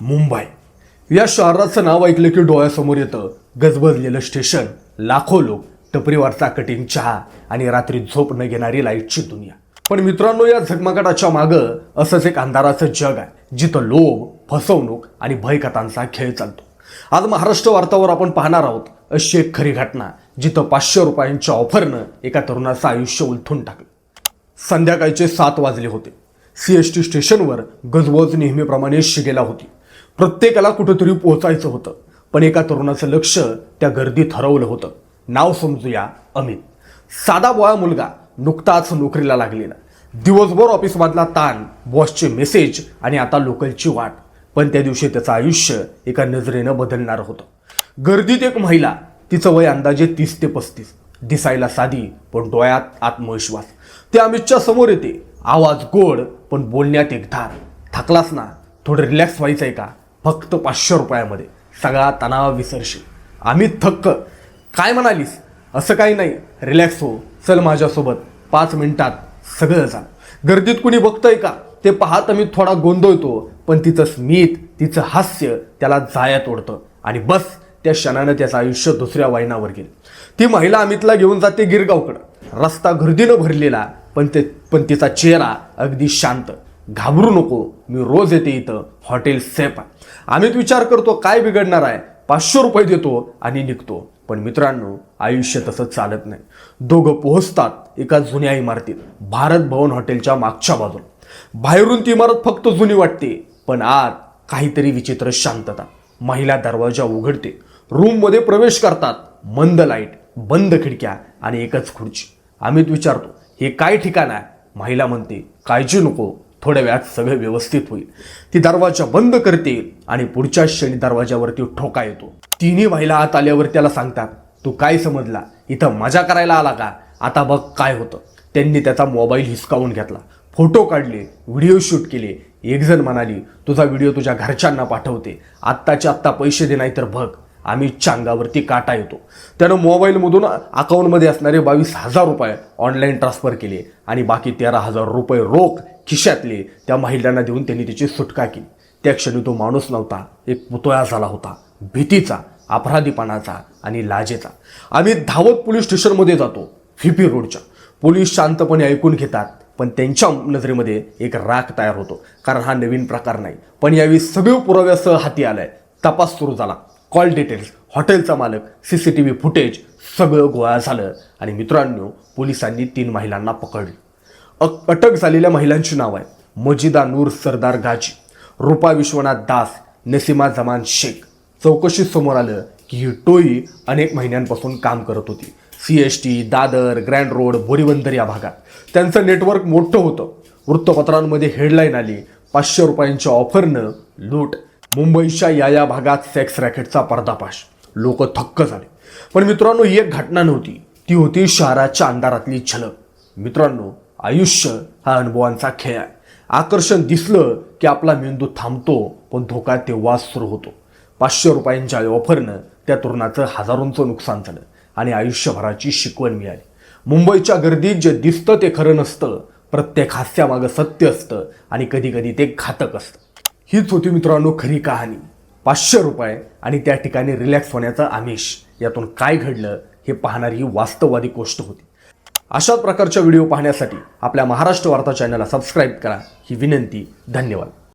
मुंबई. या शहराचं नाव ऐकलं की डोळ्यासमोर येतं. गजबजलेलं स्टेशन लाखो लोक टपरीवरचा कटिंग चहा आणि रात्री झोप न घेणारी लाईटची दुनिया. पण मित्रांनो या झगमगाटाच्या मागं असंच एक अंधाराचं जग आहे जिथं लोभ फसवणूक आणि भयकथांचा खेळ चालतो. आज महाराष्ट्र वार्तावर आपण पाहणार आहोत अशी एक खरी घटना जिथं पाचशे रुपयांच्या ऑफरनं एका तरुणाचं आयुष्य उलथून टाकलं. संध्याकाळचे सात वाजले होते. सी एस टी स्टेशनवर गजबज नेहमीप्रमाणे शिगेला होती. प्रत्येकाला कुठंतरी पोहोचायचं होतं. पण एका तरुणाचं लक्ष त्या गर्दीत हरवलं होतं. नाव समजूया अमित. साधा बोळा मुलगा नुकताच नोकरीला लागलेला. दिवसभर ऑफिसमधला ताण बॉसचे मेसेज आणि आता लोकलची वाट. पण त्या दिवशी त्याचं आयुष्य एका नजरेनं बदलणार होतं. गर्दीत एक महिला तिचं वय अंदाजे तीस ते पस्तीस. दिसायला साधी पण डोळ्यात आत्मविश्वास. ते अमितच्या समोर येते. आवाज गोड पण बोलण्यात एक धार. थकलास ना? थोडं रिलॅक्स व्हायचं आहे का? फक्त पाचशे रुपयामध्ये. सगळा तणाव विसरशील. आम्ही थक्क. काय म्हणालीस? असं काही नाही. रिलॅक्स हो. चल माझ्यासोबत. पाच मिनिटात सगळं झालं. गर्दीत कुणी बघतंय का? ते पाहत मी थोडा गोंधळतो. पण तिचं स्मित तिचं हास्य त्याला जायात ओढतं. आणि बस त्या क्षणानं त्याचं आयुष्य दुसऱ्या वयनावर गेलं. ती महिला अमितला घेऊन जाते गिरगावकडं. रस्ता गर्दीनं भरलेला पण ते पण तिचा चेहरा अगदी शांत. घाबरू नको मी रोज येते इथं हॉटेल सेफ आहे. आम्हीच विचार करतो काय बिघडणार आहे? पाचशे रुपये देतो आणि निघतो. पण मित्रांनो आयुष्य तसं चालत नाही. दोघं पोहोचतात एका जुन्या इमारतीत भारत भवन हॉटेलच्या मागच्या बाजूला. बाहेरून ती इमारत फक्त जुनी वाटते पण आत काहीतरी विचित्र शांतता. महिला दरवाजा उघडते रूममध्ये प्रवेश करतात मंद लाइट बंद खिडक्या आणि एकच खुर्ची. आम्हीच विचारतो हे काय ठिकाण आहे? महिला म्हणते काळजी नको थोड्या वेळात सगळं व्यवस्थित होईल. ती दरवाजा बंद करते आणि पुढच्या क्षणी दरवाजावरती ठोका येतो. तिन्ही महिला आत आल्यावर त्याला सांगतात तू काय समजला? इथं मजा करायला आला का? आता बघ काय होतं. त्यांनी त्याचा मोबाईल हिसकावून घेतला. फोटो काढले व्हिडिओ शूट केले. एकजण म्हणाली तुझा व्हिडिओ तुझ्या घरच्यांना पाठवते. आत्ताच्या आत्ता पैसे दे नाही तर बघ. आम्ही चांगावरती काटा येतो. त्यानं मोबाईलमधून अकाउंटमध्ये असणारे बावीस हजार रुपये ऑनलाईन ट्रान्सफर केले आणि बाकी तेरा हजार रुपये रोख खिशातले त्या महिलांना देऊन त्यांनी त्याची सुटका केली. त्या क्षणी तो माणूस नव्हता एक पुतळा झाला होता भीतीचा अपराधीपणाचा आणि लाजेचा. आम्ही धावत पोलीस स्टेशनमध्ये जातो व्हीपी रोडच्या. पोलीस शांतपणे ऐकून घेतात पण त्यांच्या नजरेमध्ये एक राग तयार होतो कारण हा नवीन प्रकार नाही. पण यावेळी सगळे पुराव्यासह हाती आलाय. तपास सुरू झाला. कॉल डिटेल्स हॉटेलचा मालक C C T V footage सगळं गोळा झालं आणि मित्रांनो पोलिसांनी तीन महिलांना पकडली. अ- अटक झालेल्या महिलांची नाव आहे मजिदा नूर सरदार गाजी रुपा विश्वनाथ दास नसीमा जमान शेख. चौकशीत समोर आलं की ही टोळी अनेक महिन्यांपासून काम करत होती. C S T Dadar Grant Road Boribunder या भागात. त्यांचं नेटवर्क मोठं होतं. वृत्तपत्रांमध्ये हेडलाईन आली पाचशे रुपयांच्या ऑफरनं लूट. मुंबईच्या या या भागात सेक्स रॅकेटचा पर्दापाश लोक थक्क झाले. पण मित्रांनो ही एक घटना नव्हती. ती होती शहराच्या अंधारातली झलक. मित्रांनो आयुष्य हा अनुभवांचा खेळ आहे. आकर्षण दिसलं की आपला मेंदू थांबतो पण धोका तेव्हाच सुरू होतो. पाचशे रुपयांच्या ऑफरनं त्या तरुणाचं हजारोंचं नुकसान झालं आणि आयुष्यभराची शिकवण मिळाली. मुंबईच्या गर्दीत जे दिसतं ते खरं नसतं. प्रत्येक हास्यामागं सत्य असतं आणि कधीकधी ते घातक असतं. हीच होती मित्रांनो खरी कहाणी. पाचशे रुपये आणि त्या ठिकाणी रिलॅक्स होण्याचं आमिष. यातून काय घडलं हे पाहणारी ही वास्तववादी गोष्ट होती. अशाच प्रकारच्या व्हिडिओ पाहण्यासाठी आपल्या महाराष्ट्र वार्ता चॅनलला सबस्क्राईब करा. ही विनंती. धन्यवाद.